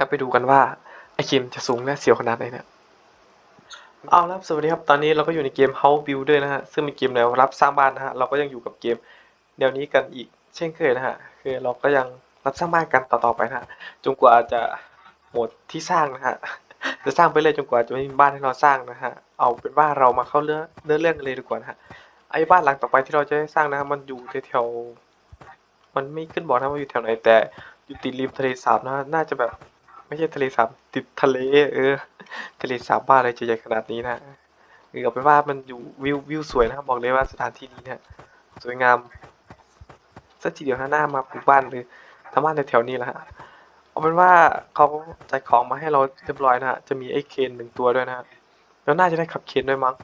ครับไปดูกันว่าไอคิมจะสูงและเสียวขนาดไหนเนี่ยเอาละครับสวัสดีครับตอนนี้เราก็อยู่ในเกม House Builder นะฮะซึ่งเป็นเกมแนวรับสร้างบ้านนะฮะเราก็ยังอยู่กับเกมแนวนี้กันอีก เช่นเคยนะฮะคือเราก็ยังรับสร้างบ้านกันต่อๆไปนะฮะจนกว่าจะหมดที่สร้างนะฮะจะสร้างไปเลยจนกว่าจะไม่มีบ้านให้เราสร้างนะฮะเอาเป็นว่าเรามาเข้าเรื่องเรื่องเรื่องกันเลยดีกว่านะฮะไอ้บ้านหลังต่อไปที่เราจะสร้างนะฮะมันอยู่แถวมันไม่ขึ้นบอกนะว่าอยู่แถวไหนแต่อยู่ติดริมทะเลสาบนะฮะน่าจะแบบ ไม่ใช่ทะเลสาบติดทะเล เออ ทะเลสาบบ้านอะไรจะใหญ่ขนาดนี้นะเออเอาเป็นว่ามันอยู่วิววิวสวยนะครับบอกเลยว่าสถานที่นี้เนี่ยสวยงามสักทีเดียวนะหน้ามาปลูกบ้านหรือทำบ้านในแถวนี้แหละฮะเอาเป็นว่าเขาจัดของมาให้เราเรียบร้อยนะฮะจะมีไอ้เคนหนึ่งตัวด้วยนะฮะแล้วน่าจะได้ขับเคนด้วยมั้ง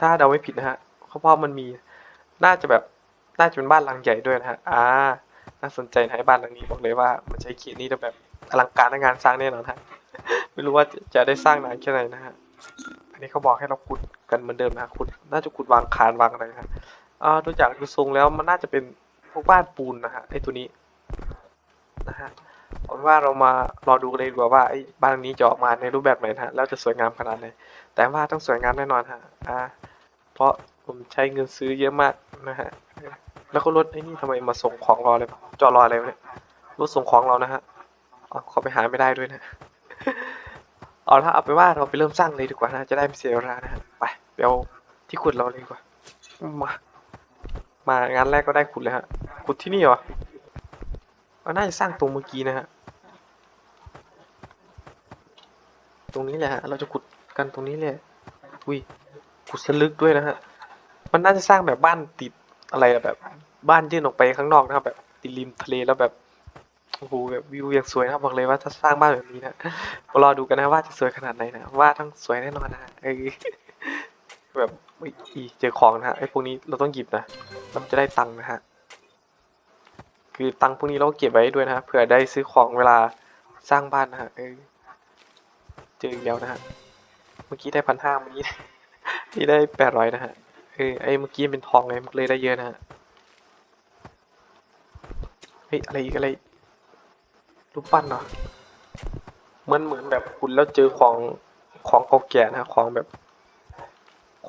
ถ้าเดาไม่ผิดนะฮะเพราะว่ามันมีน่าจะแบบน่าจะเป็นบ้านหลังใหญ่ด้วยนะฮะอ่าน่าสนใจนะไอ้บ้านหลังนี้บอกเลยว่ามันใช้เขียนนี่จะแบบ อลังการในงานสร้างแน่นอนฮะไม่รู้ว่าจะได้สร้างนานแค่ไหนนะฮะอันนี้เขาบอกให้เราขุดกันเหมือนเดิมนะฮะขุดน่าจะขุดวางคานวางอะไรนะฮะอ่าดูจากดูทรงแล้วมันน่าจะเป็นพวกบ้านปูนนะฮะไอ้ตัวนี้นะฮะเอาเป็นว่าเรามารอดูกันเลยดีกว่าว่าไอ้บ้านนี้จะออกมาในรูปแบบไหนนะฮะแล้วจะสวยงามขนาดไหนแต่ว่าต้องสวยงามแน่นอนฮะอ่าเพราะผมใช้เงินซื้อเยอะมากนะฮะแล้วก็รถไอ้นี่ทำไมมาส่งของรอเลยจอดรออะไรวเนี่ยรถส่งของเรานะฮะ เอาเขาไปหาไม่ได้ด้วยนะ เอาละเอาไปว่าเราไปเริ่มสร้างเลยดีกว่านะ จะได้ไม่เสียเวลานะฮะไปไปเอาที่ขุดเราเลยดีกว่า มา มางานแรกก็ได้ขุดเลยฮะ ขุดที่นี่เหรอเราน่าจะสร้างตรงเมื่อกี้นะฮะ ตรงนี้แหละฮะ เราจะขุดกันตรงนี้เลยอุ้ย ขุดสลึกด้วยนะฮะ มันน่าจะสร้างแบบบ้านติดอะไรแบบ บ้านยื่นออกไปข้างนอกนะครับแบบติดริมทะเลแล้วแบบ โอ้โหแบบวิวอย่างสวยนะบอกเลยว่าถ้าสร้างบ้านแบบนี้นะมารอดูกันนะว่าจะสวยขนาดไหนนะว่าทั้งสวยแน่นอนนะเออแบบอีเจอของนะฮะไอ้พวกนี้เราต้องหยิบนะเราจะได้ตังค์นะฮะคือตังค์พวกนี้เราก็เก็บไว้ด้วยนะฮะเผื่อได้ซื้อของเวลาสร้างบ้านนะฮะเออเจออีกแล้วนะฮะเมื่อกี้ได้พันห้าเมื่อกี้นี่ได้แปดร้อยนะฮะเออไอ้เมื่อกี้เป็นทองไงมันเลยได้เยอะนะฮะเฮ้ยอะไรอีกอะไร รูปปั้นเนาะมันเหมือนแบบคุณแล้วเจอของของเก่าแก่นะของแบบ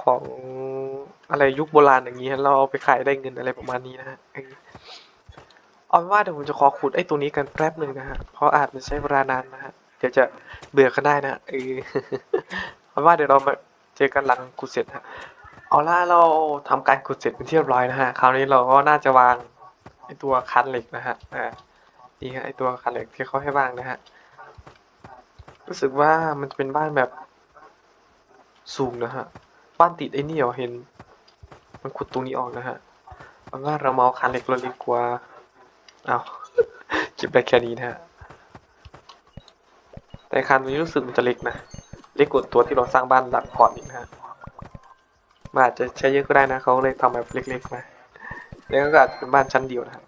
ของอะไรยุคโบราณอย่างนี้เราเอาไปขายได้เงินอะไรประมาณนี้นะฮะเอาเป็นว่าเดี๋ยวผมจะขอขุดไอ้ตัวนี้กันแป๊บหนึ่งนะฮะเพราะอาจจะใช้เวลานานนะฮะเดี๋ยวจะเบื่อกันได้นะเออเอาเป็นว่าเดี๋ยวเรามาเจอกันหลังขุดเสร็จฮะเอาล่ะเราทำการขุดเสร็จเป็นที่เรียบร้อยนะฮะคราวนี้เราก็น่าจะวางไอตัวคันเหล็กนะฮะอ่า นี่ฮะไอตัวคันเหล็กที่เขาให้วางนะฮะ รู้สึกว่ามันจะเป็นบ้านแบบสูงนะฮะ บ้านติดไอ้นี่เหรอเห็น มันขุดตรงนี้ออกนะฮะเอาว่าเรามาเอาคันเหล็กเราดีกว่าเอาเก็บได้แค่นี้นะฮะ แต่คันนี้รู้สึกมันจะเล็กนะ เล็กกว่าตัวที่เราสร้างบ้านหลังก่อนอีกนะฮะมันอาจจะใช้เยอะก็ได้นะเขาเลยทำแบบเล็กๆมาแล้วก็อาจจะเป็นบ้านชั้นเดียวนะครับ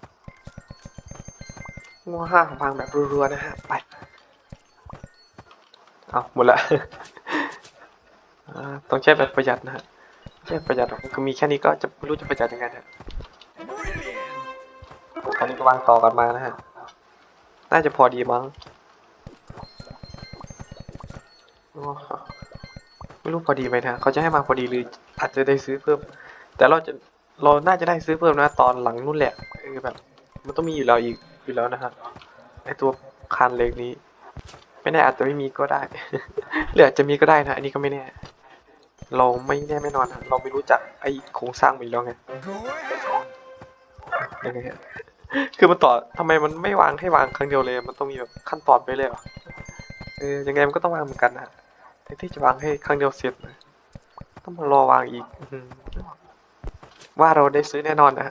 ว้าววางแบบรัวๆนะฮะ ไป เอาหมดละ ต้องใช้แบบประหยัดนะฮะใช่ประหยัดหรอกคือมีแค่นี้ก็จะไม่รู้จะประหยัดยังไงนะตอนนี้ก็วางต่อกันมานะฮะ น่าจะพอดีมั้งว้าวไม่รู้พอดีไหมนะเขาจะให้มาพอดีหรืออาจจะได้ซื้อเพิ่ม แต่เราจะเราน่าจะได้ซื้อเพิ่มนะ ตอนหลังนู่นแหละคือแบบ มันต้องมีอยู่แล้วอีก อยู่แล้วนะฮะไอตัวคานเล็กนี้ ไม่แน่อาจจะไม่มีก็ได้ หรืออาจจะมีก็ได้นะ อันนี้ก็ไม่แน่ เราไม่แน่ไม่นอนนะเราไม่รู้จักไอโครงสร้างมันแล้วไงยังไงคือมันต่อทำไมมันไม่วางให้วางครั้งเดียวเลย มันต้องมีแบบขั้นตอนไปเลยเหรอเออยังไงมันก็ต้องวางเหมือนกันนะแทนที่จะวางให้ครั้งเดียวเสร็จต้องมารอวางอีกว่าเราได้ซื้อแน่นอนนะ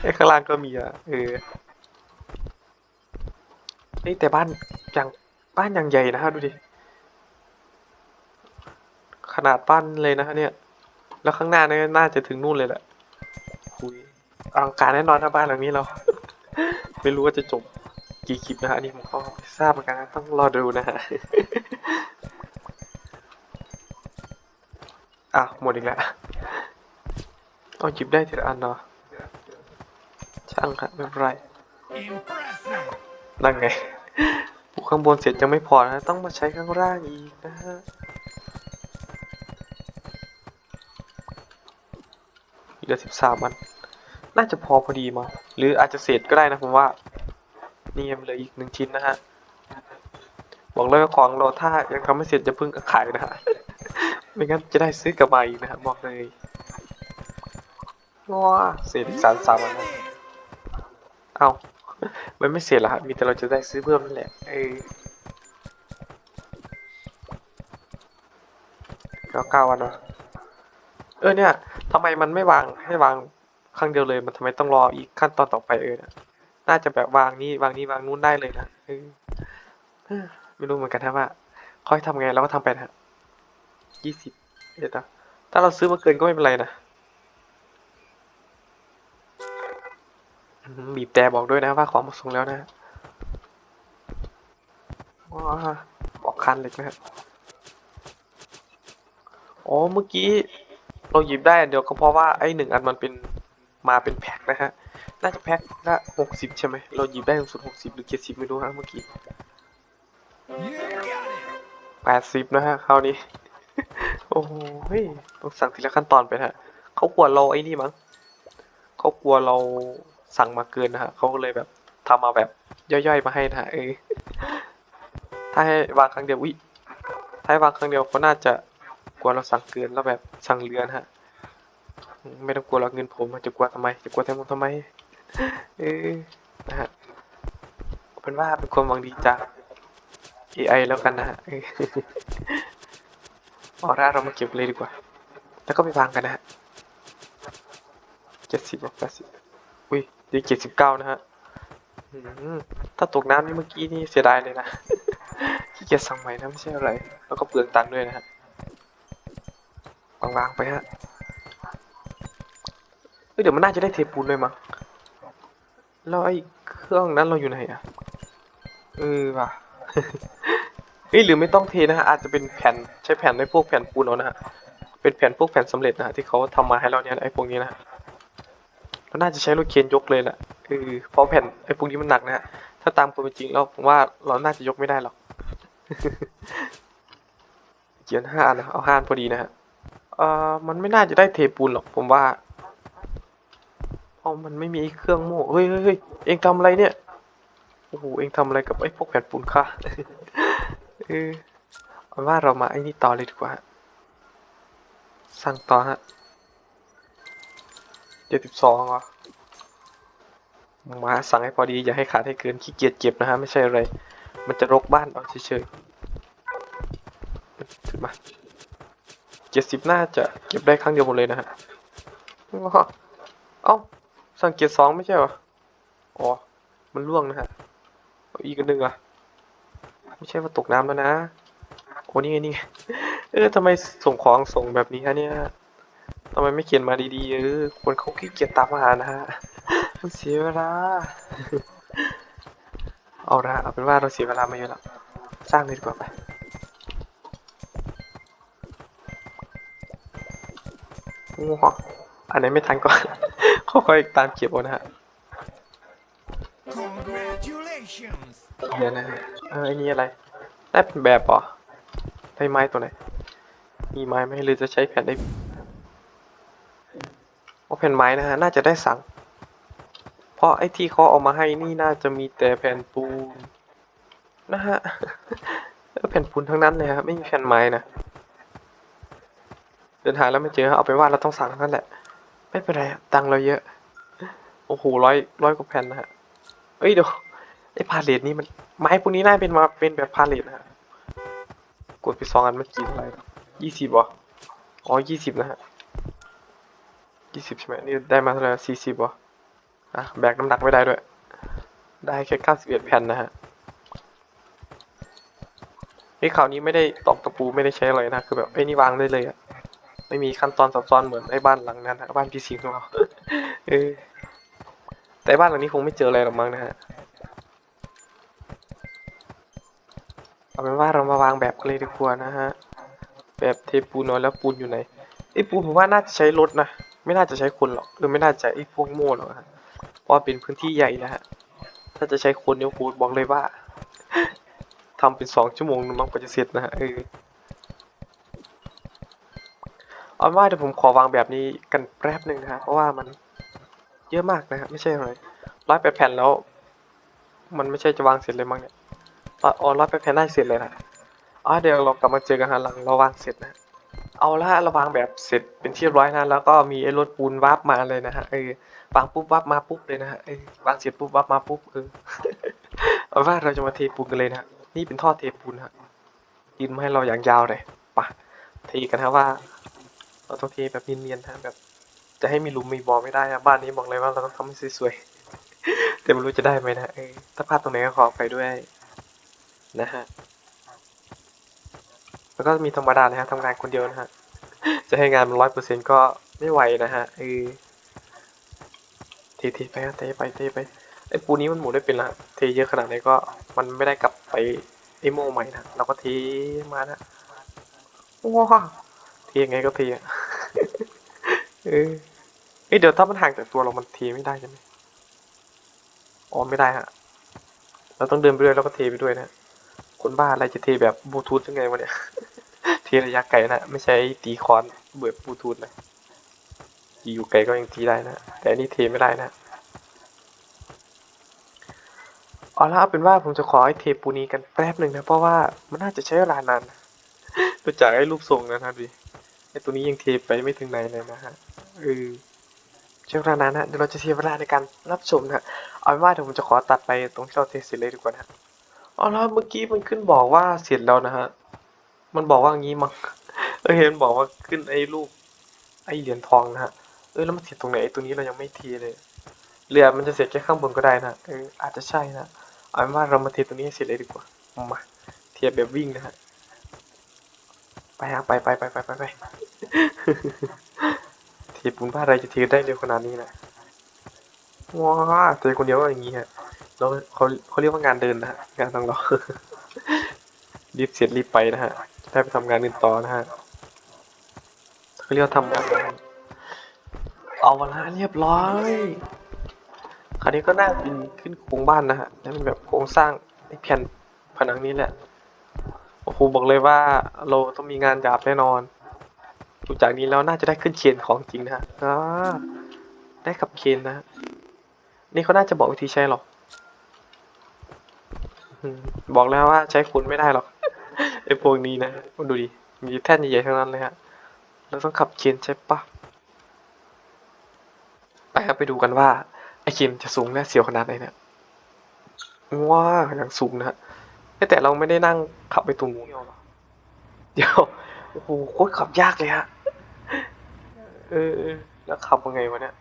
ไอ้ข้างล่างก็มีอะเออ นี่แต่บ้านอย่างบ้านอย่างใหญ่นะฮะดูดิ ขนาดบ้านเลยนะฮะเนี่ย แล้วข้างหน้าเนี่ยน่าจะถึงนู่นเลยแหละคุยอลังการแน่นอนนะบ้านหลังนี้เรา ไม่รู้ว่าจะจบกี่คลิปนะฮะอันนี้ผมก็ไม่ทราบเหมือนกันนะต้องรอดูนะฮะอะหมดอีกแล้วเอาหยิบได้ทีละอันเนาะช่างครับไม่เป็นไรนั่นไงภู ข้างบนเสร็จยังไม่พอนะ ต้องมาใช้ข้างล่างอีกนะฮะเหลือสิบสามอัน น่าจะพอพอดีมั้งหรืออาจจะเศษก็ได้นะผมว่า นี่ยังเหลืออีกหนึ่งชิ้นนะฮะบอกเลยว่าของเราถ้ายังทำไม่เสร็จจะพิ่งขายนะฮะไม่งั้นจะได้ซื้อกลับมาอีกนะฮะบอกเลยว้าเศษอีกสามสามอันนะเอา มันไม่เสร็จแล้วฮะมีแต่เราจะได้ซื้อเพิ่มนั่นแหละเออเก้าเก้าอันวะเออเนี่ยทำไมมันไม่วางให้วางครั้งเดียวเลย มันทำไมต้องรออีกขั้นตอนต่อไปเออนะน่าจะแบบวางนี่วางนี่วางนู้นได้เลยนะเออไม่รู้เหมือนกันนะว่าเขาให้ทำไงเราก็ทำไปนะยี่สิบเอ็ดนะถ้าเราซื้อมาเกินก็ไม่เป็นไรนะอืม บีบแต่บอกด้วยนะว่าของมาส่งแล้วนะว้าบอกคันเลยนะครับอ๋อเมื่อกี้เราหยิบได้เดี๋ยวก็เพราะว่าไอ้หนึ่งอันมันเป็นมาเป็นแพ็คนะฮะ น่าจะแพ็คละหกสิบใช่ไหมเราหยิบได้สูงสุดหกสิบหรือเจ็ดสิบไม่รู้ฮะเมื่อกี้แปดสิบนะฮะคราวนี้ โอ้โหเฮ้ยต้องสั่งทีละขั้นตอนไปฮะเขากลัวเราไอ้นี่มั้งเขากลัวเรา สั่งมาเกินนะฮะเขาก็เลยแบบทำมาแบบย่อยๆมาให้นะฮะเออถ้าให้วางครั้งเดียววิถ้าให้วางครั้งเดียวเขาน่าจะกลัวเราสั่งเกินแล้วแบบสั่งเรือนฮะ ไม่ต้องกลัวหรอกเงินผมจะกลัวทำไม จะกลัวแทนผมทำไมเออนะฮะเป็นว่าเป็นความหวังดีจาก AI แล้วกันนะฮะออออร่าเรามาเก็บเลยดีกว่า แล้วก็ไปวางกันนะฮะเจ็ดสิบแปดสิบ อุ้ยดีเจ็ดสิบเก้านะฮะถ้าตกน้ำนี่เมื่อกี้นี่เสียดายเลยนะขี้เกียจสั่งใหม่นะไม่ใช่อะไร แล้วก็เปลืองตังค์ด้วยนะฮะวางๆไปฮะเเดี๋ยวมันน่าจะได้เทปูนเลยมั้งแล้วไอ้เครื่องนั้นเราอยู่ไหนอะเออว่ะเอ้หรือไม่ต้องเทนะฮะอาจจะเป็นแผ่นใช้แผ่นในพวกแผ่นปูนเอานะฮะเป็นแผ่นพวกแผ่นสำเร็จนะฮะที่เขาทำมาให้เราเนี่ยไอ้พวกนี้นะฮะ น่าจะใช้รถเคนยกเลยแหละเออเพราะแผ่นไอ้พวกนี้มันหนักนะฮะถ้าตามความเป็นจริงแล้วผมว่าเราน่าจะยกไม่ได้หรอกเขียนห้าอันะเอาห้านพอดีนะฮะเอ่อมันไม่น่าจะได้เทปูนหรอกผมว่าเอามันไม่มีเครื่องโม่เฮ้ยเฮ้ยเฮ้ยเองทำอะไรเนี่ยโอ้โหเองทำอะไรกับไอ้พวกแผ่นปูนค่ะเออเอาว่าเรามาไอ้นี่ต่อเลยดีกว่า สั่งต่อฮะ เจ็ดสิบสองเหรอมาสั่งให้พอดีอย่าให้ขาดให้เกินขี้เกียจเก็บนะฮะไม่ใช่อะไร มันจะรกบ้านเอาเฉยๆถึงมาเจ็ดสิบน่าจะเก็บได้ครั้งเดียวหมดเลยนะฮะเอ้าสั่งเกตสองไม่ใช่เหรออ๋อมันล่วงนะฮะอาอีกอันหนึ่งอะไม่ใช่ว่าตกน้ำแล้วนะโอ้นี่ไงนี่ไงเออทำไมส่งของส่งแบบนี้ฮะเนี่ย ทำไมไม่เขียนมาดีๆเออคนเขาขี้เกียจตามหานะฮะมันเสียเวลา เอาละเอาเป็นว่าเราเสียเวลามาเยอะแล้ว สร้างเลยดีกว่าไปโอ้โหอันไหนไม่ทันก็ค่อยๆตามเก็บเอานะฮะ Congratulations! เดี๋ยวนะฮะเออไอ้นี่อะไร ได้เป็นแบบเหรอได้ไม้ตัวไหน มีไม้ไหมหรือจะใช้แผ่นได้ เอาแผ่นไม้นะฮะ น่าจะได้สั่ง เพราะไอ้ที่เขาเอามาให้นี่น่าจะมีแต่แผ่นปูนนะฮะแผ่นปูนทั้งนั้นเลยครับไม่มีแผ่นไม้นะ เดินหาแล้วไม่เจอเอาไปว่าเราต้องสั่งนั่นแหละ ไม่เป็นไรตังเราเยอะ โอ้โหร้อยร้อยกว่าแผ่นนะฮะเอ้ยเดี๋ยวไอ้พาเลทนี่มันไม้พวกนี้น่าเป็นมาเป็นแบบพาเลทนะฮะกดไปสองอันเมื่อกี้เท่าไหร่ยี่สิบวะอ๋อยี่สิบนะฮะ ยี่สิบใช่ไหมนี่ได้มาเท่าไหร่สี่สิบวะอะแบกน้ำหนักไม่ได้ด้วย ได้แค่เก้าสิบเอ็ดแผ่นนะฮะไอ้คราวนี้ไม่ได้ตอกตะปูไม่ได้ใช้อะไรนะคือแบบไอ้นี่วางได้เลยอะไม่มีขั้นตอนซับซ้อนเหมือนไอ้บ้านหลังนั้นนะบ้านพีซีของเราเออแต่บ้านหลังนี้คงไม่เจออะไรหรอกมั้งนะฮะเอาเป็นว่าเรามาวางแบบกันเลยดีกว่านะฮะแบบเทปูนน้อยแล้วปูนอยู่ไหนไอ้ปูนผมว่าน่าจะใช้รถนะ ไม่น่าจะใช้คนหรอกหรือไม่น่าจะไอ้พวกโม่หรอกฮะเพราะเป็นพื้นที่ใหญ่นะฮะถ้าจะใช้คนเนี่ยโหบอกเลยว่าทำเป็นสองชั่วโมงมั้งกว่าจะเสร็จนะฮะเออเอาว่าเดี๋ยวผมขอวางแบบนี้กันแป๊บหนึ่งนะฮะเพราะว่ามันเยอะมากนะฮะไม่ใช่อะไรร้อยแปดแผ่นแล้ว มันไม่ใช่จะวางเสร็จเลยมั้งเนี่ยร้อยอ๋อร้อยแปดแผ่นได้เสร็จเลยนะอ๋อเดี๋ยวเรากลับมาเจอกันฮะหลังเราวางเสร็จนะ เอาละเราวางแบบเสร็จเป็นที่เรียบร้อยนะแล้วก็มีไอ้รถปูนวับมาเลยนะฮะเออวางปุ๊บวับมาปุ๊บเลยนะฮะเออวางเสร็จปุ๊บวับมาปุ๊บเออเอาว่าเราจะมาเทปูนกันเลยนะนี่เป็นท่อเทปูนฮะดินมาให้เราอย่างยาวเลยปะเทกันฮะว่า เราต้องเทแบบเนียนๆฮะแบบ จะให้มีหลุมมีบอไม่ได้ฮะบ้านนี้บอกเลยว่าเราต้องทำให้สวยๆแต่ไม่รู้จะได้ไหมนะเออถ้าพลาดตรงไหนก็ขออภัยด้วยนะฮะ แล้วก็มีธรรมดานะฮะทำงานคนเดียวนะฮะ จะให้งานมันร้อยเปอร์เซ็นก็ไม่ไหวนะฮะเออเทเทไปเทไปเทไปไอ้ปูนี้มันหมุนได้เป็นละเทเยอะขนาดไหนก็มันไม่ได้กลับไปไอโมใหม่นะเราก็เทมานะว้าเทยังไงก็เทอะเออเอเดี๋ยวถ้ามันห่างจากตัวเรามันเทไม่ได้ใช่ไหมอ๋อไม่ได้ฮะเราต้องเดินไปด้วยแล้วก็เทไปด้วยนะคนบ้าอะไรจะเทแบบบลูทูธยังไงวะเนี่ย ทระยะไกลนะไม่ใช่ตีคอนเบิดบลูทูธนะตีอยู่ไกลก็ยังตีได้นะ แต่อันนี้เทไม่ได้นะเอาละเอาเป็นว่าผมจะขอให้เทปูนี้กันแป๊บหนึ่งนะ เพราะว่ามันน่าจะใช้เวลานานนะดูจากไอ้รูปทรงนะครับดิไอ้ตัวนี้ยังเทไปไม่ถึงไหนเลยนะฮะเออใช้เวลานานนะเดี๋ยวเราจะเสียเวลาในการรับชมนะเอาเป็นว่าเดี๋ยวผมจะขอตัดไปตรงที่เราเทเสร็จเลยดีกว่านะอ๋อแล้วเมื่อกี้มันขึ้นบอกว่าเสร็จแล้วนะฮะ มันบอกว่างี้มั้งเออเห็นบอกว่าขึ้นไอ้รูปไอ้เหรียญทองนะฮะ เออแล้วมันเสร็จตรงไหนไอ้ตัวนี้เรายังไม่ทีเลย เรือมันจะเสร็จแค่ข้างบนก็ได้นะ เอออาจจะใช่นะ เอาเป็นว่าเรามาเทตรงนี้ให้เสร็จเลยดีกว่า มา เทียบแบบวิ่งนะฮะ ไปฮะไปไปไปไปไปไปเทียบปูนบ้าอะไรจะเทียได้เร็วขนาดนี้นะว้าเทคนเดียวก็อย่างงี้ฮะเราเขาเขาเรียกว่างานเดินนะฮะงานต้องรอ รีบเสร็จรีบไปนะฮะจะได้ไปทำงานอื่นต่อนะฮะเขาเรียกทำงานเอาเวลาเรียบร้อยคราวนี้ก็น่าเป็นขึ้นโครงบ้านนะฮะแล้วเป็นแบบโครงสร้างไอ้แผ่นผนังนี้แหละโอ้โหบอกเลยว่าเราต้องมีงานหยาบแน่นอนดูจากนี้แล้วน่าจะได้ขึ้นเคนของจริงนะฮะได้ขับเคนนะ นี่เขาน่าจะบอกวิธีใช้หรอกบอกแล้วว่าใช้คุณไม่ได้หรอก ไอ้พวกนี้นะดูดิ มีแท่นใหญ่ๆทั้งนั้นเลยฮะ เราต้องขับเคนใช่ปะไปครับไปดูกันว่า ไอ้เคนจะสูงและเสียวขนาดไหนเนี่ยว้าอย่างสูงนะฮะแต่เราไม่ได้นั่งขับไปตรงนู้นเดี๋ยวโอ้โหโคตรขับยากเลยฮะเออแล้วขับยังไงวะเนี่ย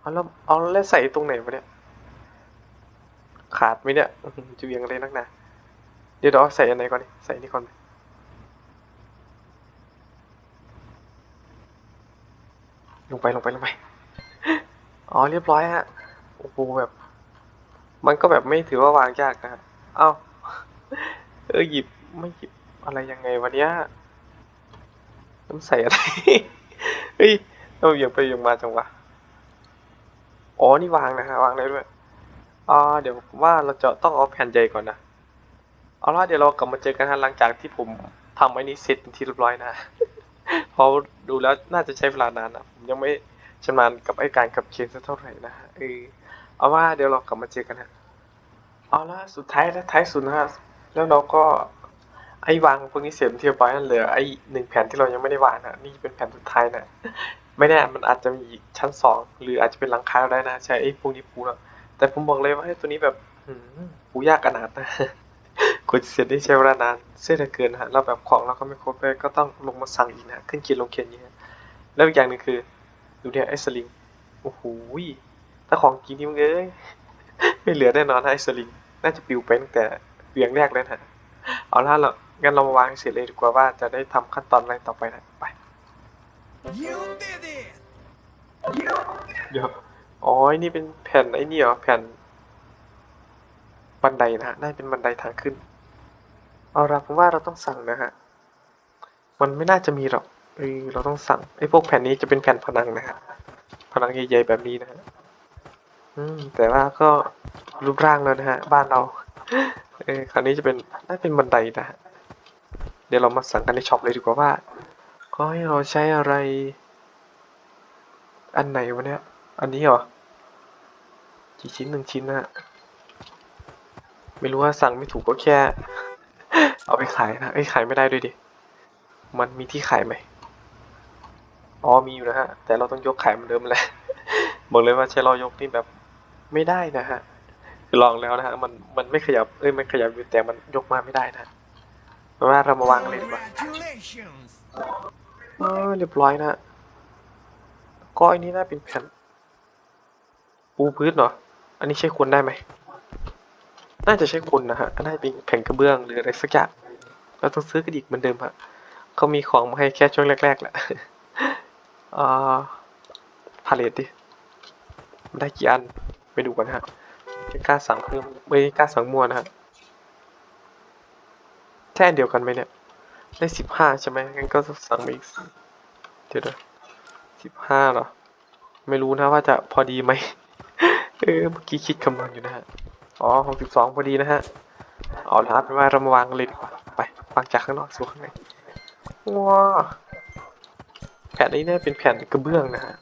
เอาแล้วเอาแล้วใส่ตรงไหนวะเนี่ยขาดไหมเนี่ยจะเวียงอะไรนักหนา ดี๋ยวเราใส่อันไหนก่อนดิใส่นี่ก่อนไลงไปลงไปลงไปอ๋อเรียบร้อยฮะโอ้โหแบบ มันก็แบบไม่ถือว่าวางยากนะฮะเอ้าเออหยิบไม่หยิบอะไรยังไงวะเนี้ยต้องใส่อะไรเฮ้ยเราเหยียงไปหยียงมาจังวะอ๋อนี่วางนะฮะวางได้ด้วยอ่าเดี๋ยวว่าเราจะต้องเอาแผ่นใหญ่ก่อนนะ เอาละเดี๋ยวเรากลับมาเจอกันฮะหลังจากที่ผมทำไอ้นี้เสร็จเป็นที่เรียบร้อยนะเพราะดูแล้วน่าจะใช้เวลานานนะผมยังไม่ชำนาญกับไอ้การขับเคียนสักเท่าไหร่นะเออเอาว่าเดี๋ยวเรากลับมาเจอกันฮะเอาละสุดท้ายและท้ายสุดนะฮะแล้วเราก็ไอ้วางพวกนี้เสร็จเที่เรียบร้อยนั่นเหลือไอ้หนึ่งแผ่นที่เรายังไม่ได้วางนะนี่เป็นแผ่นสุดท้ายนะไม่แน่มันอาจจะมีอีกชั้นสองหรืออาจจะเป็นหลังคาได้นะใช้ไอ้พวกนี้ปูแล้วแต่ผมบอกเลยว่าไอ้ตัวนี้แบบหืมปูยากขนาดนะ กว่าจะเสร็จนี่ใช้เวลานานเสียเหลือเกินฮะแล้วแบบของเราก็ไม่ครบเลยก็ต้องลงมาสั่งอีกนะขึ้นเคียนลงเคียนอย่างเงี้ยแล้วอีกอย่างหนึ่งคือ ดูเนี่ยไอ้สลิงโอ้โหถ้าของจริงนี่มึงเอ้ยไม่เหลือแน่นอนไอ้สลิงน่าจะปลิวไปตั้งแต่เวียงแรกเลยนะเอาล่ะเรางั้นเรามาวางเสร็จเลยดีกว่าว่าจะได้ทำขั้นตอนอะไรต่อไปนะไปเดี๋ยวอ๋อไอ้นี่เป็นแผ่นไอ้นี่เหรอแผ่นบันไดนะฮะน่าจะเป็นบันไดทางขึ้น เอาละผมว่าเราต้องสั่งนะฮะ มันไม่น่าจะมีหรอกเออเราต้องสั่งไอ้พวกแผ่นนี้จะเป็นแผ่นผนังนะฮะผนังใหญ่ๆแบบนี้นะฮะอืม แต่ว่าก็รูปร่างแล้วนะฮะ บ้านเรา เออคราวนี้จะเป็นน่าเป็นบันไดนะฮะ เดี๋ยวเรามาสั่งกันในช็อปเลยดีกว่าว่าก็ให้เราใช้อะไร อันไหนวะเนี่ย อันนี้เหรอ กี่ชิ้นหนึ่งชิ้นนะฮะไม่รู้ว่าสั่งไม่ถูกก็แค่ เอาไปขายนะเอ้ยขายไม่ได้ด้วยดิ มันมีที่ขายไหมอ๋อมีอยู่นะฮะ แต่เราต้องยกขายเหมือนเดิมแหละ บอกเลยว่าใช้เรายกนี่แบบไม่ได้นะฮะ คือลองแล้วนะฮะ มันมันไม่ขยับ เอ้ยมันขยับอยู่แต่มันยกมาไม่ได้นะเพราะว่าเรามาวางเลยดีกว่า Congratulations. เออเรียบร้อยนะฮะก็อันนี้น่าเป็นแผ่นปูพื้นเหรอ อันนี้ใช้คนได้ไหม น่าจะใช้คนนะฮะน่าจะเป็นแผ่นกระเบื้องหรืออะไรสักอย่างเราต้องซื้อกระดิกเหมือนเดิมฮะเขามีของมาให้แค่ช่วงแรกๆแหละอ่อพาเลตดิมันได้กี่อันไปดูกันฮะจะกล้าสั่งเพิ่มไม่กล้าสั่งมั่วนะฮะแค่เดียวกันไหมเนี่ย ได้สิบห้าใช่ไหมงั้นก็สั่งอีกเดี๋ยวนะสิบห้าเหรอ ไม่รู้นะว่าจะพอดีไหม เออ เมื่อกี้คิดคำนวณอยู่นะฮะ อ๋อหกสิบสองพอดีนะฮะ เอาละเป็นว่าเรามาวางเลยดีกว่า ไปวางจากข้างนอกสู่ข้างในว้าแผ่นนี้เนี่ยเป็นแผ่นกระเบื้องนะฮะ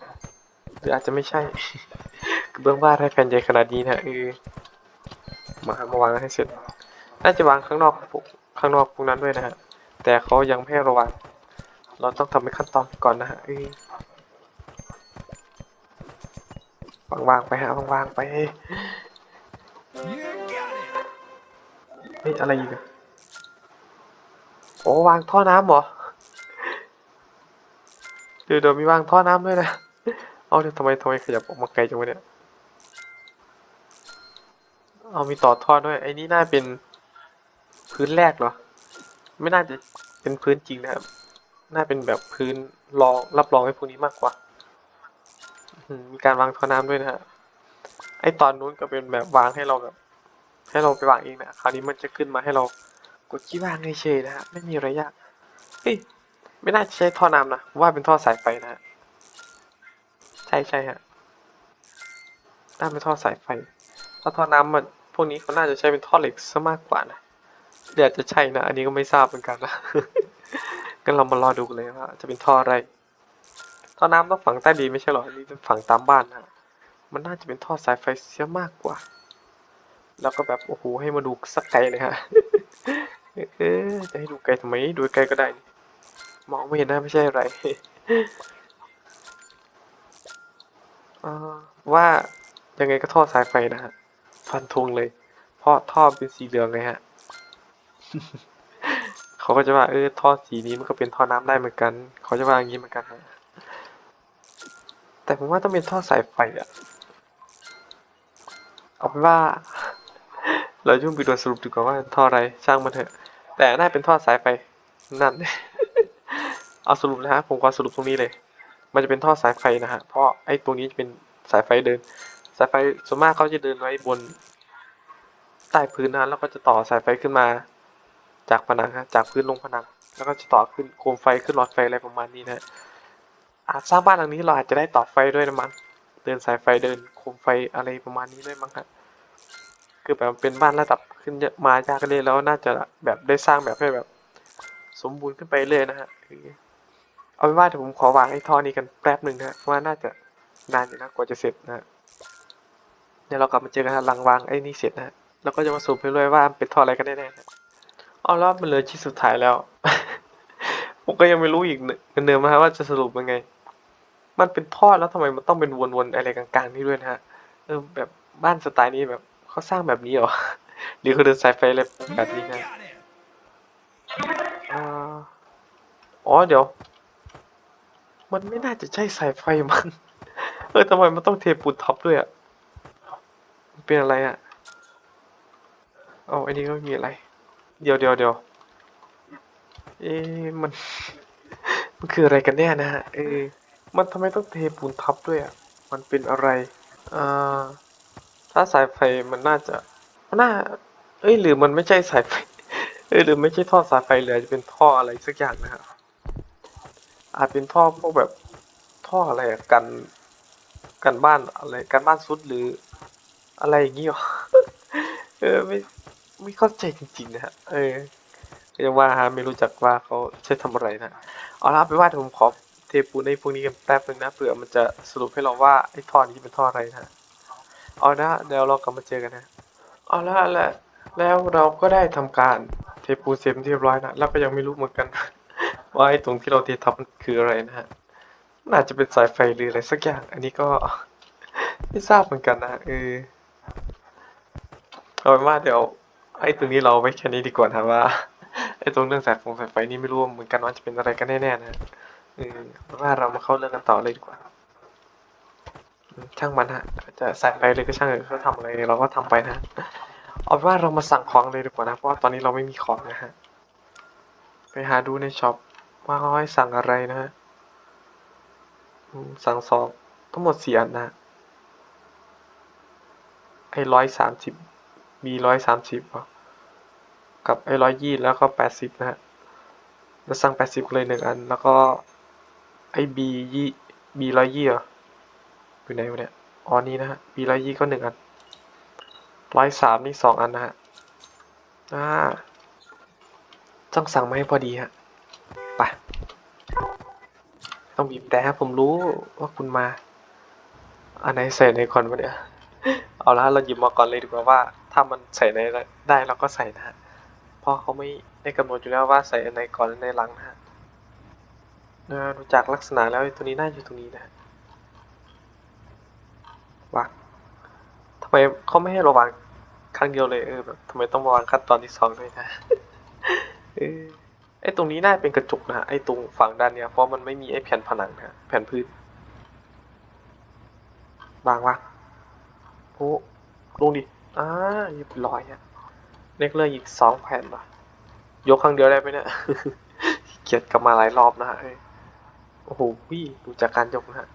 หรืออาจจะไม่ใช่ กระเบื้องบ้านให้แผ่นใหญ่ขนาดนี้นะเออมามาวางให้เสร็จ น่าจะวางข้างนอกพวกข้างนอกพวกนั้นด้วยนะฮะ แต่เขายังไม่ให้ระวัง เราต้องทำเป็นขั้นตอนก่อนนะฮะเออวางๆไปฮะวางๆไป เฮ้ยอะไรอีกอะโอ้วางท่อน้ำเหรอเดี๋ยวเดี๋ยวมีวางท่อน้ำด้วยนะ เอาเดี๋ยวทำไมทำไมขยับออกมาไกลจังวะเนี่ย เอามีต่อท่อด้วย ไอ้นี่น่าเป็นพื้นแรกเหรอ ไม่น่าจะเป็นพื้นจริงนะครับ น่าเป็นแบบพื้นรองรับรองให้พวกนี้มากกว่าอืมมีการวางท่อน้ำด้วยนะฮะ ไอ้ตอนนู้นก็เป็นแบบวางให้เราแบบ ให้เราไปวางเองนะคราวนี้มันจะขึ้นมาให้เรากดที่วางเฉยๆนะฮะไม่มีอะไรยากเฮ้ยไม่น่าใช้ท่อน้ำนะว่าเป็นท่อสายไฟนะฮะใช่ใช่ฮะน่าเป็นท่อสายไฟถ้าท่อน้ำมันพวกนี้เขาน่าจะใช้เป็นท่อเหล็กซะมากกว่านะเดี๋ยวจะใช่นะอันนี้ก็ไม่ทราบเหมือนกันนะงั้นเรามารอดูกันเลยว่าจะเป็นท่ออะไรท่อน้ำต้องฝังใต้ดินไม่ใช่หรออันนี้จะฝังตามบ้านนะมันน่าจะเป็นท่อสายไฟเสียมากกว่า แล้วก็แบบโอ้โหให้มาดูสักไกลเลยฮะเออจะให้ดูไกลทำไมดูไกลก็ได้ มองไม่เห็นนะไม่ใช่อะไรว่ายังไงก็ท่อสายไฟนะฮะฟันธงเลย เพราะท่อเป็นสีเหลืองไงฮะเขาก็จะว่าเออท่อสีนี้มันก็เป็นท่อน้ำได้เหมือนกัน เขาจะว่าอย่างนี้เหมือนกันฮะแต่ผมว่าต้องเป็นท่อสายไฟอะเอาเป็นว่า เรายุ่งไปโดนสรุปดีกว่าว่าท่ออะไรช่างมันเถอะ แต่น่าเป็นท่อสายไฟนั่นเอาสรุปนะฮะผมก็สรุปตรงนี้เลย มันจะเป็นท่อสายไฟนะฮะเพราะไอ้ตรงนี้จะเป็นสายไฟเดิน สายไฟส่วนมากเขาจะเดินไว้บนใต้พื้นนะแล้วก็จะต่อสายไฟขึ้นมาจากผนังฮะจากพื้นลงผนัง แล้วก็จะต่อขึ้นโคมไฟขึ้นหลอดไฟอะไรประมาณนี้นะฮะอาจสร้างบ้านหลังนี้เราอาจจะได้ต่อไฟด้วยนะมั้งเดินสายไฟเดินโคมไฟอะไรประมาณนี้ด้วยมั้งฮะ คือแบบเป็นบ้านระดับขึ้นมายากเลยแล้วน่าจะแบบได้สร้างแบบให้แบบ สมบูรณ์ขึ้นไปเลยนะฮะเอาเป็นว่าเดี๋ยวผมขอวางไอ้ท่อนี้กันแป๊บหนึ่งนะเพราะว่าน่าจะนานอยู่นะกว่าจะเสร็จนะเดี๋ยวเรากลับมาเจอกันหลังวางไอ้นี่เสร็จนะแล้วก็จะมาสรุปให้ด้ยว่าเป็นท่ออะไรกันแน่ๆเอาแล้วมันเหลยชิ้นสุดท้ายแล้วผมก็ยังไม่รู้อีกเหมือนเดิมนะฮะว่าจะสรุปยังไง มันเป็นท่อแล้วทำไมมันต้องเป็นวนๆอะไรกลางๆนี่ด้วยนะฮะเออแบบบ้านสไตล์นี้แบบ เขาสร้างแบบนี้เหรอ หรือเขาเดินสายไฟอะไรแบบนี้นะอ่าอ๋อเดี๋ยว มันไม่น่าจะใช่สายไฟมัน เออทำไมมันต้องเทปูนทับด้วยอะเป็นอะไรอะเอาอันนี้ก็มีอะไร เดี๋ยวเดี๋ยวเดี๋ยวเอ๊มัน มันคืออะไรกันแน่นะฮะ เออ มันทำไมต้องเทปูนทับด้วยอะ มันเป็นอะไร อ่า ถ้าสายไฟมันน่าจะมันน่า เอ้ยหรือมันไม่ใช่สายไฟ เออหรือไม่ใช่ท่อสายไฟเลยอาจจะเป็นท่ออะไรสักอย่างนะครับอาจเป็นท่อพวกแบบท่ออะไรกันกันบ้านอะไรกันบ้านซุดหรืออะไรอย่างงี้หรอเออไม่ไม่เข้าใจจริงๆนะฮะเออก็ยังว่าฮะไม่รู้จักว่าเขาใช้ทำอะไรนะเอาละไปว่าผมขอเทปูในพวกนี้กันแป๊บนึงนะเผื่อมันจะสรุปให้เราว่าไอ้ท่อนี้เป็นท่ออะไรนะ เอานะเดี๋ยวเรากลับมาเจอกันนะ เอาละและแล้วเราก็ได้ทำการเทปูเสร็จเรียบร้อยนะแล้วก็ยังไม่รู้เหมือนกัน ว่าไอ้ตรงที่เราเททับมันคืออะไรนะฮะน่าจะเป็นสายไฟหรืออะไรสักอย่าง อันนี้ก็ไม่ทราบเหมือนกันนะเออเอาเป็นว่าเดี๋ยว ไอ้ตรงนี้เราไว้แค่นี้ดีกว่านะว่าไอ้ตรงเรื่องสายฟงสายไฟนี่ไม่รู้เหมือนกันว่าจะเป็นอะไรกันแน่ๆนะเออว่าเรามาเข้าเรื่องกันต่อเลยดีกว่า ช่างมันฮะ จะสายไฟเลยก็ช่างเถอะเขาทำอะไรเราก็ทำไปนะ เอาเป็นว่าเรามาสั่งของเลยดีกว่านะ เพราะว่าตอนนี้เราไม่มีของนะฮะ ไปหาดูในช็อปว่าเขาให้สั่งอะไรนะฮะสั่งซองทั้งหมดสี่อันนะไอ้ร้อยสามสิบมีร้อยสามสิบกับไอ้ร้อยยี่แล้วก็แปดสิบนะฮะแล้วสั่งแปดสิบเลยหนึ่งอัน แล้วก็ไอ้บียี่บีร้อยยี่เหร อยู่ไหนวะเนี่ยอ๋อนี่นะฮะบีร้อยยี่ก็หนึ่งอันร้อยสามนี่สองอันนะฮะอ่าต้องสั่งมาให้พอดีฮะไปต้องบีบแต่ฮะผมรู้ว่าคุณมา อันไหนใส่ในก่อนวะเนี่ยเอาละเราหยิบมาก่อนเลยดีกว่าว่า ถ้ามันใส่ในได้เราก็ใส่นะฮะเพราะเขาไม่ได้กำหนดอยู่แล้วว่าใส่อันไหนก่อนอันไหนหลังนะฮะนะดูจากลักษณะแล้วตัวนี้น่าอยู่ตรงนี้นะฮะ วางทำไมเขาไม่ให้เราวางครั้งเดียวเลยเออแบบทำไมต้องวางขั้นตอนที่สองด้วยนะเออไอ้ตรงนี้น่าเป็นกระจกนะฮะไอ้ตรงฝั่งด้านเนี้ยเพราะมันไม่มีไอ้แผ่นผนังนะแผ่นพื้นวางวางโอ้ลงดิอ่าเรียบร้อยฮะเล็กเลยอีกสองแผ่นว่ะยกครั้งเดียวได้ไหมเนี่ยเกียดกลับมาหลายรอบนะฮะโอ้โหวี่ดูจากการยกนะฮะ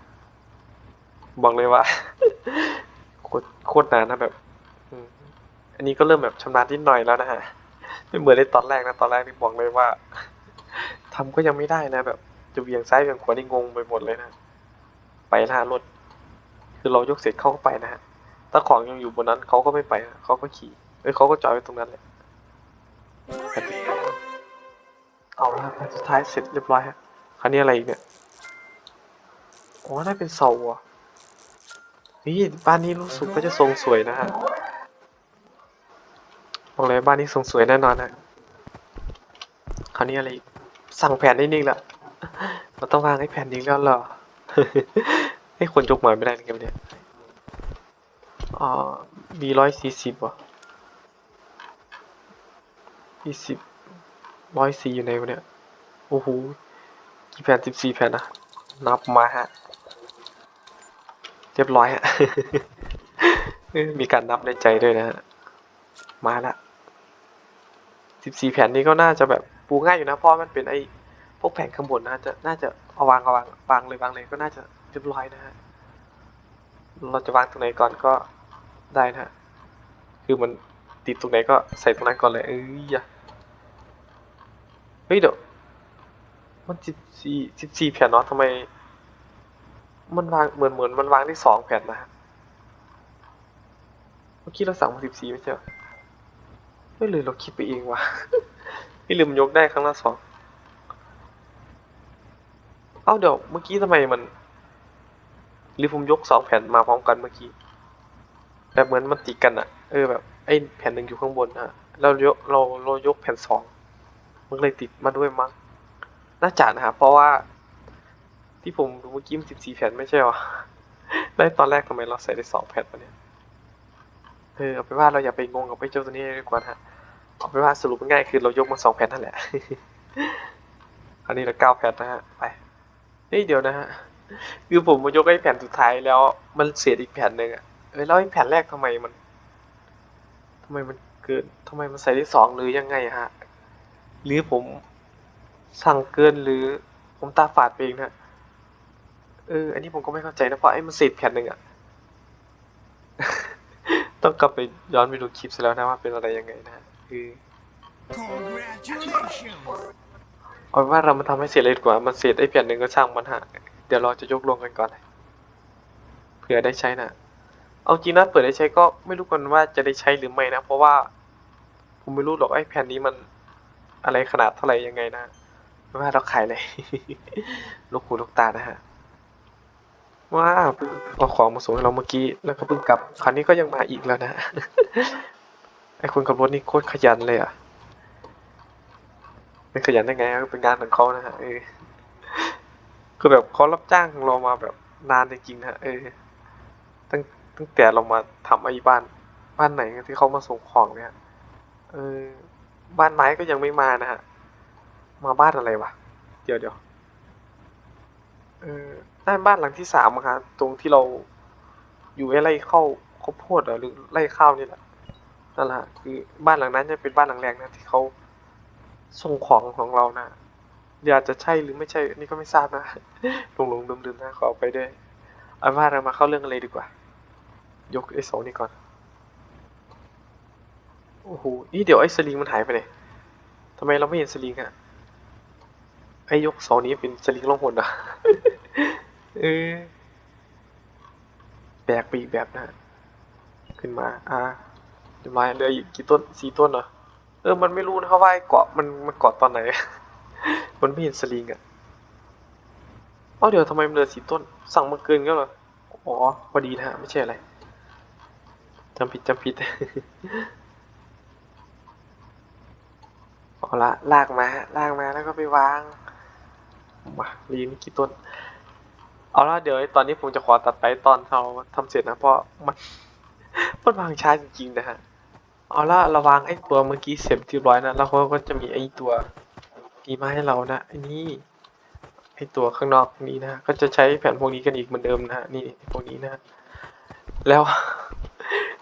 บอกเลยว่าโคตรโคตรนานนะแบบอันนี้ก็เริ่มแบบชำนาญนิดหน่อยแล้วนะฮะไม่เหมือนในตอนแรกนะตอนแรกนี่บอกเลยว่าทำก็ยังไม่ได้นะ แบบ จะเวียงซ้ายเวียงขวานี่งงไปหมดเลยนะไปหน้ารถ คือเรายกเสร็จเขาก็ไปนะฮะถ้าของยังอยู่บนนั้นเขาก็ไม่ไปนะเขาก็ขี่เอ้ยเขาก็จอดไว้ตรงนั้นแหละเอาละสุดท้ายเสร็จเรียบร้อยฮะคราวนี้อะไรอีกเนี่ยอ๋อน่าเป็นเสาอะ นี่บ้านนี้รู้สึกว่าจะทรงสวยนะฮะบอกเลยบ้านนี้ทรงสวยแน่นอนฮะคราวนี้อะไรสั่งแผ่นได้นิ่งละเราต้องวางให้แผ่นนี้แล้วเหรอให้คนยกหมายไม่ได้นะครับเนี่ยอ๋อมีร้อยสี่สิบวะยี่สิบร้อยสี่อยู่ในวะเนี่ยโอ้โหกี่แผ่นสิบสี่แผ่นนะนับมาฮะ เรียบร้อยฮะมีการนับในใจด้วยนะฮะ มาละสิบสี่แผ่นนี้ก็น่าจะแบบปูง่ายอยู่นะเพราะมันเป็นไอ้พวกแผ่นข้างบนนะจะน่าจะเอาวางเอาวางวางเลยวางเลยก็น่าจะเรียบร้อยนะฮะ เราจะวางตรงไหนก่อนก็ได้นะฮะ คือมันติดตรงไหนก็ใส่ตรงนั้นก่อนเลยเอ้ยอย่าเฮ้ยเดี๋ยวมันสิบสี่สิบสี่แผ่นเนาะทำไม มันวางเหมือนเหมือนมันวางได้สองแผ่นนะฮะเมื่อกี้เราสั่งมาสิบสี่ไม่ใช่เหรอไม่เลยเราคิดไปเองว่ะไม่ลืมยกได้ครั้งละสองเอ้าเดี๋ยวเมื่อกี้ทำไมมันหรือผมยกสองแผ่นมาพร้อมกันเมื่อกี้แบบเหมือนมันติดกันอะเออแบบไอ้แผ่นหนึ่งอยู่ข้างบนนะเรายกเราเรายกแผ่นสองมันเลยติดมาด้วยมั้งน่าจะนะครับเพราะว่า ที่ผมดูเมื่อกี้มันสิบสี่แผ่นไม่ใช่หรอ ได้ตอนแรกทำไมเราใส่ได้สองแผ่นวะเนี่ย เออเอาไปว่าเราอย่าไปงงกับไอ้เจ้าตัวนี้ดีกว่านะฮะเอาไปว่าสรุปง่ายคือเรายกมาสองแผ่นนั่นแหละ อันนี้เราเก้าแผ่นนะฮะ ไปนี่เดี๋ยวนะฮะ คือผมมายกไอ้แผ่นสุดท้ายแล้วมันเสียอีกแผ่นหนึ่งอะเออแล้วไอ้แผ่นแรกทำไมมันทำไมมันเกินทำไมมันใส่ได้สองหรือยังไงฮะ หรือผมสั่งเกินหรือผมตาฝาดไปเองนะ เออ อันนี้ผมก็ไม่เข้าใจนะเพราะไอ้มันเศษแผ่นหนึ่งอะต้องกลับไปย้อนไปดูคลิปซะแล้วนะว่าเป็นอะไรยังไงนะคือ Congratulations! เอาเป็นว่าเรามาทำให้เสร็จเลยดีกว่า มันเศษไอ้แผ่นหนึ่งก็ช่างมันฮะ เดี๋ยวเราจะยกลงกันก่อนเผื่อได้ใช้นะเอาจริงนะเปิดได้ใช้ก็ไม่รู้กันว่าจะได้ใช้หรือไม่นะ เพราะว่าผผมไม่รู้หรอกไอ้แผ่นนี้มันอะไรขนาดเท่าไหร่ยังไงนะไม่ว่าเราขายเลยลูกหูลูกตานะฮะ ว้าเพิ่งเอาของมาส่งให้เราเมื่อกี้ แล้วก็เพิ่งกลับคราวนี้ก็ยังมาอีกแล้วนะ ไอคนขับรถนี่โคตรขยันเลยอะไม่ขยันได้ไงอะเป็นงานของเขานะฮะเออคือแบบเขารับจ้างเรามาแบบนานจริงๆนะฮะเออตั้งตั้งแต่เรามาทำไอ้บ้านบ้านไหนที่เขามาส่งของเนี่ยเออบ้านไม้ก็ยังไม่มานะฮะมาบ้านอะไรวะเดี๋ยวเดี๋ยวเออ นั่นบ้านหลังที่สามอะครับตรงที่เราอยู่ไอ้ไร่เข้าข้าวโพดหรือไร่ข้าวนี่แหละนั่นแหละคือบ้านหลังนั้นจะเป็นบ้านหลังแรกนะที่เขาส่งของของเรานะเดี๋ยวอาจจะใช่หรือไม่ใช่นี่ก็ไม่ทราบนะหลงหลงลืมลืมๆนะขอไปด้วยเอาว่าเรามาเข้าเรื่องกันเลยดีกว่า ยกไอ้สองนี่ก่อนโอ้โหนี่เดี๋ยวไอ้สลิงมันหายไปไหนทำไมเราไม่เห็นสลิงอะไอ้ยกเสานี้เป็นสลิงล่องหนอะ เออแบกไปอีกแบบนะขึ้นมา อ่าเรียบร้เหลืออีกกี่ต้นสี่ต้นเหรอ เออ มันไม่รู้นะครับว่าเกาะมันมันเกาะตอนไหน มันไม่เห็นสลิงอะเอ้าเดี๋ยวทำไมมันเหลือสี่ต้น สั่งมาเกินก็เหรอ อ๋อ พอดีนะฮะ ไม่ใช่อะไรจำผิดจำผิดเอาละลากมาลากมาแล้วก็ไปวางมาลีนกี่ต้น เอาละเดี๋ยวตอนนี้ผมจะขอตัดไปตอนเราทำเสร็จนะเพราะมันมันวางช้าจริงๆนะฮะเอาละราวางไอ้ตัวเมื่อกี้เสร็จเรียบร้อยนะแล้วเขาก็จะมีไอ้ตัวนี้มาให้เรานะไอ้นี่ไอ้ตัวข้างนอกนี้นะ ก็จะใช้แผ่นพวกนี้กันอีกเหมือนเดิมนะนี่พวกนี้นะ แล้ว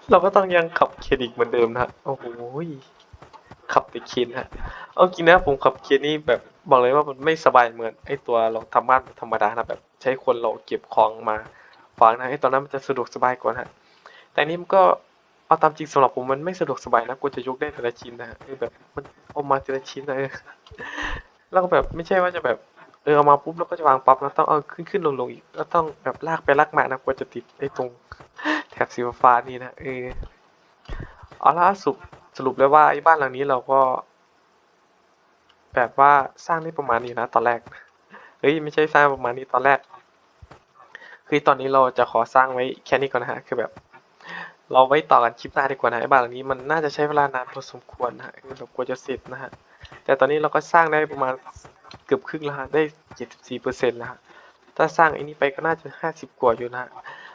เราก็ต้องยังขับเครดิตเหมือนเดิมนะโอ้โห ต่เคนฮะ เอาจริงนะผมขับเคนนี่แบบบอกเลยว่ามันไม่สบายเหมือนไอตัวเราทำบ้านธรรมดานะแบบ ใช้คนเราเก็บของมาฟังนะไอตอนนั้นมันจะสะดวกสบายกว่านะฮะ แต่นี่มันก็เอาตามจริงสำหรับผมมันไม่สะดวกสบายนะกูจะยกได้แต่ละชิ้นนะคือแบบมันเอามาแต่ละชิ้นนะเออแล้วก็แบบไม่ใช่ว่าจะแบบเออเอามาปุ๊บแล้วก็จะวางปั๊บแล้วต้องเอาขึ้นขึ้นลงลงอีกแล้วต้องแบบลากไปลากมานะกว่าจะติดไอ้ตรงแถบสีฟ้านี่นะเออเอาล่ะสรุป สรุปแล้วว่าไอ้บ้านหลังนี้เราก็ แบบว่าสร้างได้ประมาณนี้นะตอนแรกเฮ้ยไม่ใช่สร้างประมาณนี้ตอนแรก คือตอนนี้เราจะขอสร้างไว้แค่นี้ก่อนนะฮะคือแบบ เราไว้ต่อกันคลิปหน้าดีกว่านะไอ้บ้านหลังนี้มันน่าจะใช้เวลานานพอสมควรนะฮะคือแบบกว่าจะเสร็จนะฮะแต่ตอนนี้เราก็สร้างได้ประมาณเกือบครึ่งแล้วฮะได้เจ็ดสิบสี่เปอร์เซ็นต์แล้วฮะถ้าสร้างไอ้นี้ไปก็น่าจะห้าสิบกว่าอยู่นะฮะ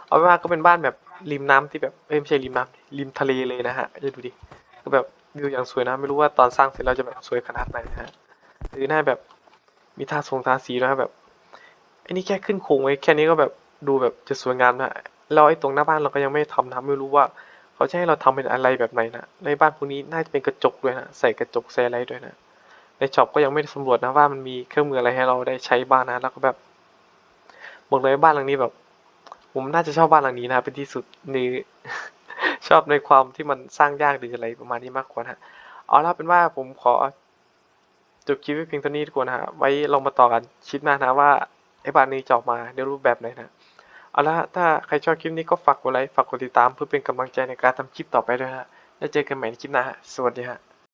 เอาเป็นว่าก็เป็นบ้านแบบริมน้ำที่แบบเอ้ยไม่ใช่ริมน้ำริมทะเลเลยนะฮะจะดูดิ ก็แบบวิวอย่างสวยนะ ไม่รู้ว่าตอนสร้างเสร็จแล้วจะแบบสวยขนาดไหนนะฮะหรือหน้าแบบมีทาทรงทาสีนะแบบไอ้นี่แค่ขึ้นโครงไว้แค่นี้ก็แบบดูแบบจะสวยงามนะแล้วไอ้ตรงหน้าบ้านเราก็ยังไม่ทำนะไม่รู้ว่าเขาจะให้เราทำเป็นอะไรแบบไหนนะในบ้านพวกนี้น่าจะเป็นกระจกด้วยนะใส่กระจกใส่อะไรด้วยนะในช็อปก็ยังไม่ได้สำรวจนะว่ามันมีเครื่องมืออะไรให้เราได้ใช้บ้างนะแล้วก็แบบบอกเลยบ้านหลังนี้แบบ ผมน่าจะชอบบ้านหลังนี้นะเป็นที่สุดนี่ ชอบในความที่มันสร้างยากหรืออะไรประมาณนี้มากกว่านะเอาล่ะเป็นว่าผมขอจบคลิปไว้เพียงเท่านี้ดีกว่านะฮะไว้ลองมาต่อกันคลิปหน้านะว่าไอ้บ้านนี้จะออกมาในรูปแบบไหนนะเอาละถ้าใครชอบคลิปนี้ก็ฝากกดไลค์ฝากกดติดตามเพื่อเป็นกำลังใจในการทำคลิปต่อไปด้วยฮะแล้วเจอกันใหม่ในคลิปหน้าฮะสวัสดีฮะ